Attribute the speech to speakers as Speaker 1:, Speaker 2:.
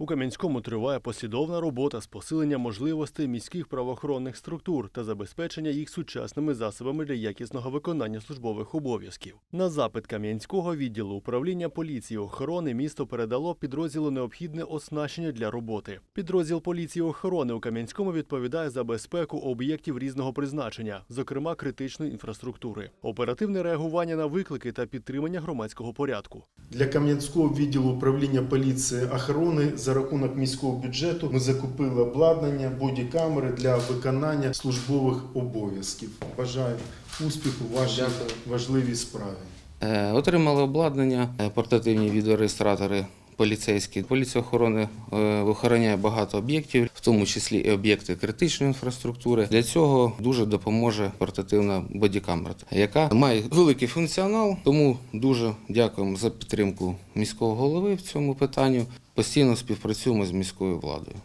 Speaker 1: У Кам'янському триває послідовна робота з посилення можливостей міських правоохоронних структур та забезпечення їх сучасними засобами для якісного виконання службових обов'язків. На запит Кам'янського відділу управління поліції охорони місто передало підрозділу необхідне оснащення для роботи. Підрозділ поліції охорони у Кам'янському відповідає за безпеку об'єктів різного призначення, зокрема критичної інфраструктури, оперативне реагування на виклики та підтримання громадського порядку.
Speaker 2: Для Кам'янського відділу управління поліції охорони за рахунок міського бюджету ми закупили обладнання, бодікамери для виконання службових обов'язків. Бажаю успіху в вашій
Speaker 3: Дякую.
Speaker 2: важливій справі.
Speaker 3: Е, Отримали обладнання, е, портативні відеореєстратори поліцейські. Поліція охорони е, охороняє багато об'єктів, в тому числі і об'єкти критичної інфраструктури. Для цього дуже допоможе портативна бодікамера, яка має великий функціонал. Тому дуже дякуємо за підтримку міського голови в цьому питанню. Постійно співпрацюємо з міською владою.